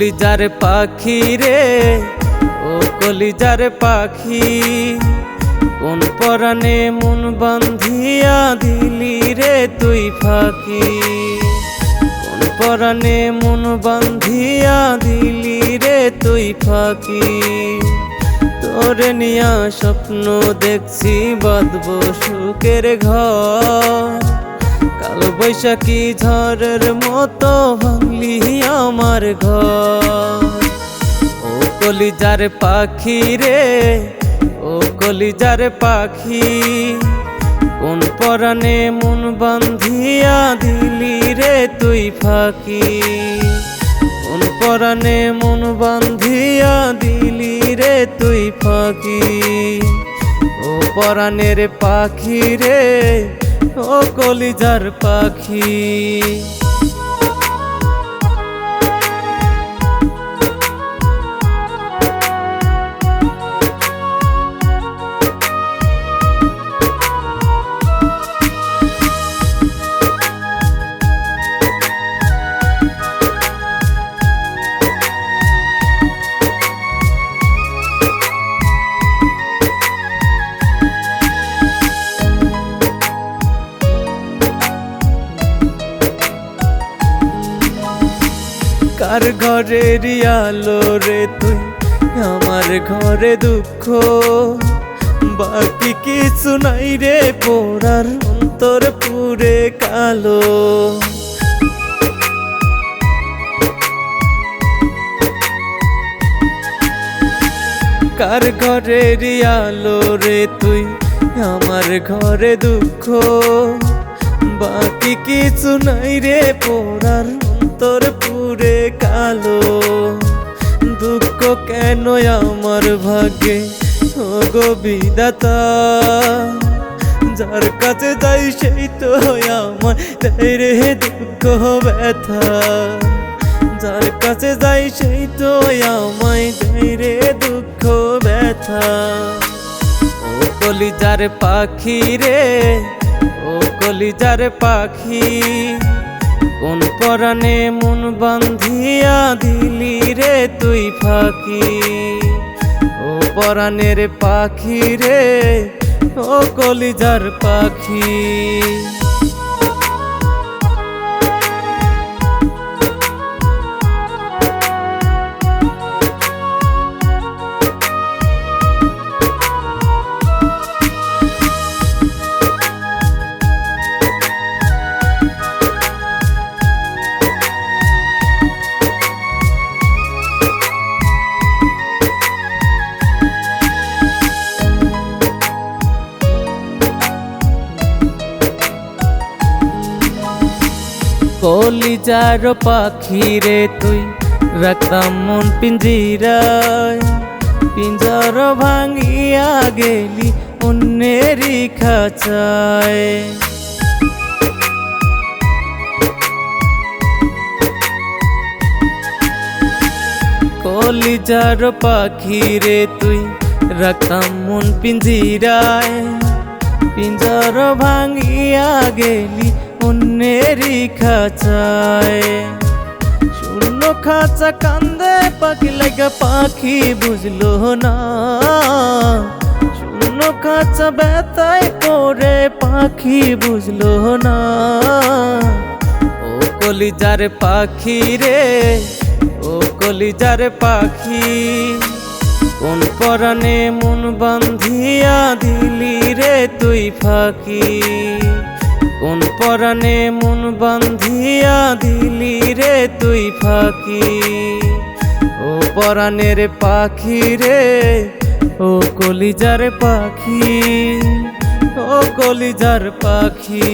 কলিজার পাখি রে, ও কলিজার পাখি। কোন পরাণে মন বান্ধিয়া দিলি রে তুই ফাঁকি? কোন পরাণে মন বান্ধিয়া দিলি রে তুই ফাঁকি? তোরে নিয়া স্বপ্ন দেখছি, বাঁধব সুখের ঘর। কাল বৈশাখী ঝড়ের মতো ভাঙলি আমার ঘর। ও কলিজার পাখি রে, ও কলিজার পাখি, কোন পরাণে মন বান্ধিয়া দিলি রে তুই ফাঁকি? কোন পরাণে মন বান্ধিয়া দিলি রে তুই ফাঁকি? ও পরাণের পাখি রে ও কলিজার পাখি। কার ঘরের আলো রে তুই? আমার ঘরে দুঃখ। বাকি কিছু নাই রে পোড়ার অন্তর পুরে কালো। কার ঘরের আলো রে তুই? আমার ঘরে দুঃখ। বাকি কিছু নাই রে পোড়ার অন্তর পুরে কালো। দুঃখ কেন আমার ভাগ্যে? গো বিদাতা যার কাছে যাই সেই তো আমার। দেয় রে দুঃখ ব্যথা, যার কাছে যাই সেই তো আমায়। দেয় রে দুঃখ ব্যথা। ও কলিজার পাখি রে, ও কলিজার পাখি। কোন পরাণে মন বান্ধিয়া দিলি রে তুই ফাঁকি। ও পরাণের পাখি রে, ও কলিজার পাখি। কলিজার পাখি রে তুই রাখতাম মন পিঞ্জিরায়। পিঞ্জর ভাঙিয়া গেলি অন্যেরই খাঁচায়। কলিজার পাখি রে তুই রাখতাম মন পিঞ্জিরায়। পিঞ্জর ভাঙিয়া গেলি অন্যেরই খাঁচায়। শূন্য খাঁচা কান্দে পাখি লাগা পাখি বুঝলো না। শূন্য খাঁচা ব্যথায় করে পাখি বুঝলো না। ও কলিজার পাখি রে, ও কলিজার পাখি। কোন পরাণে মন বান্ধিয়া দিলি রে তুই ফাঁকি? কোন পরাণে মন বান্ধিয়া দিলি রে তুই ফাঁকি? ও পরাণের পাখি রে, ও কলিজার পাখি, ও কলিজার পাখি।